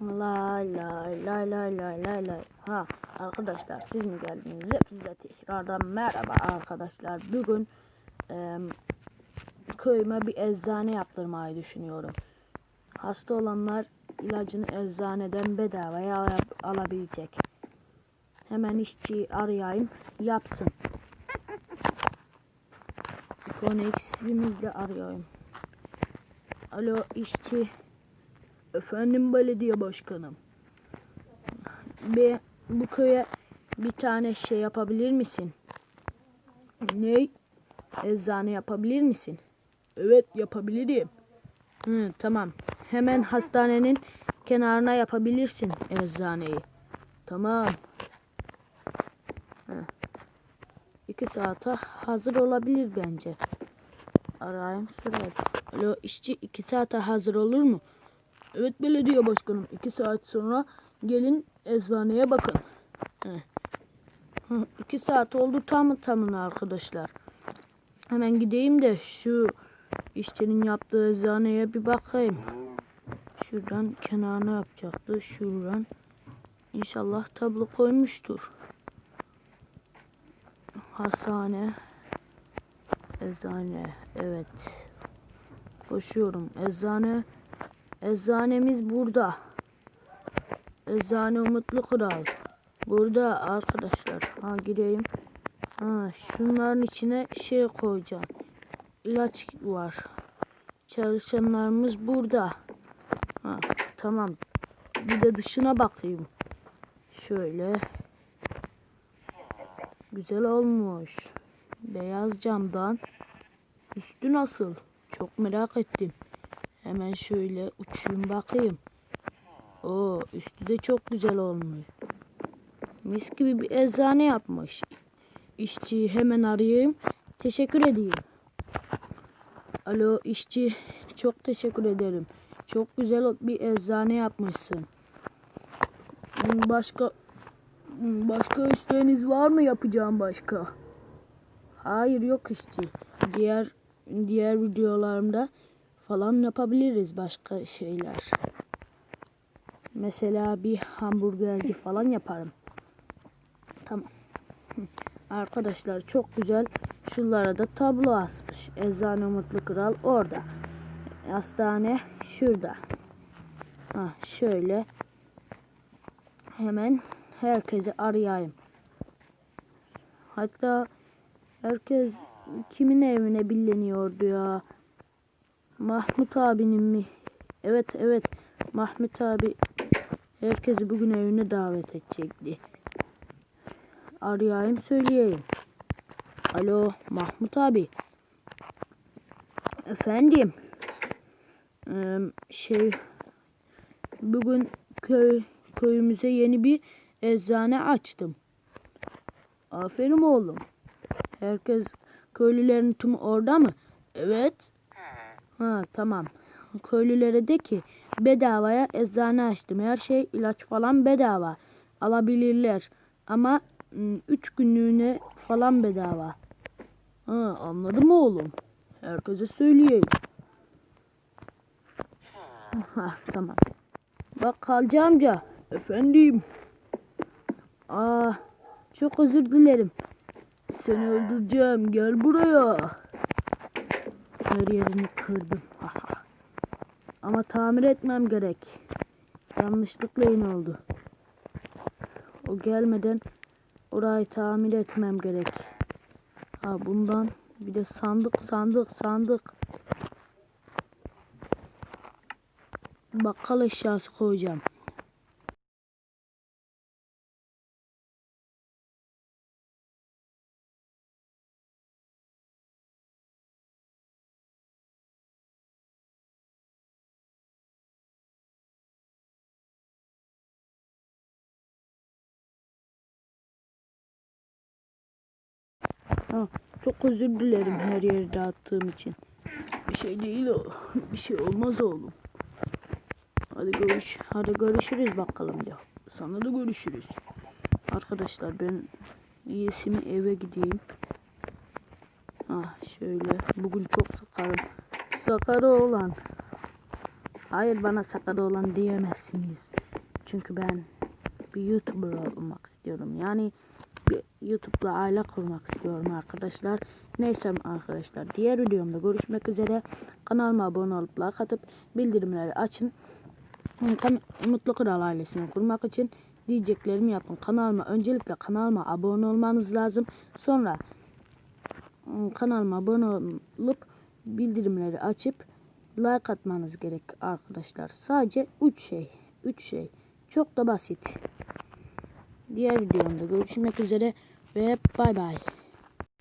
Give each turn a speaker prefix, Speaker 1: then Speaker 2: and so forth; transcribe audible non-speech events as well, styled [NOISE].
Speaker 1: Lay lay lay lay lay lay lay. Ha arkadaşlar siz mi geldiniz? Hepinize tekrardan merhaba arkadaşlar. Bugün e, köyüme bir eczane yaptırmayı düşünüyorum. Hasta olanlar ilacını eczaneden bedavaya al- alabilecek. Hemen işçi arayayım yapsın. Koneximizle arıyorum. Alo işçi. Efendim belediye başkanım. Bir, bu köye bir tane şey yapabilir misin? Ne? Eczane yapabilir misin? Evet yapabilirim. Hı, tamam. Hemen hastanenin kenarına yapabilirsin eczaneyi. Tamam. Hı. İki saate hazır olabilir bence. Arayayım sorayım. Alo işçi iki saate hazır olur mu? Evet belediye başkanım. iki saat sonra gelin eczaneye bakın. Heh. Hı, saat oldu tam tamına arkadaşlar. Hemen gideyim de şu işçinin yaptığı eczaneye bir bakayım. Şuradan kenarına yapacaktı. Şuradan. İnşallah tablo koymuştur. Hastane. Eczane. Evet. Koşuyorum. Eczane. Eczanemiz burada. Eczane Umutlu Kral. Burada arkadaşlar. Ha gireyim. Ha şunların içine şey koyacağım. İlaç var. Çalışanlarımız burada. Ha tamam. Bir de dışına bakayım. Şöyle. Güzel olmuş. Beyaz camdan. Üstü nasıl? Çok merak ettim. Hemen şöyle uçayım bakayım. Oo, üstü de çok güzel olmuş. Mis gibi bir eczane yapmış. İşçiyi hemen arayayım. Teşekkür edeyim. Alo işçi. Çok teşekkür ederim. Çok güzel bir eczane yapmışsın. Başka başka isteğiniz var mı yapacağım başka? Hayır yok işçi. Diğer diğer videolarımda falan yapabiliriz başka şeyler. Mesela bir hamburgerci falan yaparım. Tamam. Arkadaşlar çok güzel. Şunlara da tablo asmış. Eczane Mutlu Kral orada. Hastane şurada. Ha şöyle. Hemen herkesi arayayım. Hatta herkes kimin evine billeniyordu ya? Mahmut abinin mi? Evet evet. Mahmut abi herkesi bugün evine davet edecekti. Arayayım söyleyeyim. Alo Mahmut abi. Efendim. Şey bugün köy köyümüze yeni bir eczane açtım. Aferin oğlum. Herkes köylülerin tüm orada mı? Evet. Ha tamam. Köylülere de ki bedavaya eczane açtım. Her şey ilaç falan bedava. Alabilirler. Ama 3 günlüğüne falan bedava. Ha anladım oğlum. Herkese söyleyeyim. Ha tamam. Bak Kalcı amca. Efendim. Aa çok özür dilerim. Seni öldüreceğim. Gel buraya. Her yerini kırdım. [LAUGHS] Ama tamir etmem gerek. Yanlışlıkla yine oldu. O gelmeden orayı tamir etmem gerek. Ha bundan bir de sandık sandık sandık. Bakkal eşyası koyacağım. Ha, çok özür dilerim her yeri dağıttığım için. Bir şey değil o. [LAUGHS] Bir şey olmaz oğlum. Hadi görüş. Hadi görüşürüz bakalım ya. Sana da görüşürüz. Arkadaşlar ben iyisi mi eve gideyim. Ah şöyle. Bugün çok sakarım. Sakarı olan. Hayır bana sakada olan diyemezsiniz. Çünkü ben bir YouTuber olmak istiyorum. Yani YouTube'la aile kurmak istiyorum arkadaşlar. Neyse arkadaşlar diğer videomda görüşmek üzere. Kanalıma abone olup like atıp bildirimleri açın. Mutlu Kral ailesini kurmak için diyeceklerimi yapın. Kanalıma öncelikle kanalıma abone olmanız lazım. Sonra ım, kanalıma abone olup bildirimleri açıp like atmanız gerek arkadaşlar. Sadece 3 şey. 3 şey. Çok da basit. Diğer videomda görüşmek üzere ve bay bay.